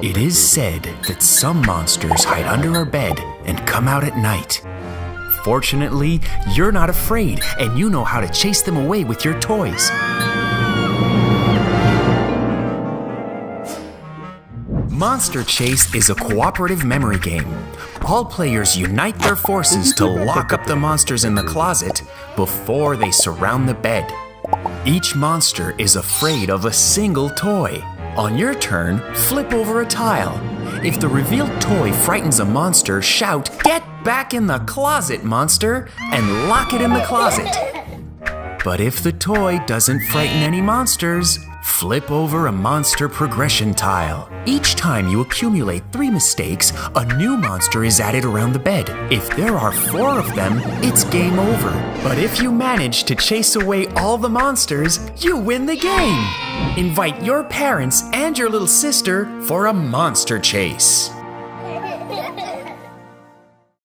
It is said that some monsters hide under our bed and come out at night. Fortunately, you're not afraid and you know how to chase them away with your toys. Monster Chase is a cooperative memory game. All players unite their forces to lock up the monsters in the closet before they surround the bed. Each monster is afraid of a single toy. On your turn, flip over a tile. If the revealed toy frightens a monster, shout, Get back in the closet, monster, and lock it in the closet. But if the toy doesn't frighten any monsters, flip over a monster progression tile. Each time you accumulate three mistakes, a new monster is added around the bed. If there are four of them, it's game over. But if you manage to chase away all the monsters, you win the game. Invite your parents and your little sister for a monster chase.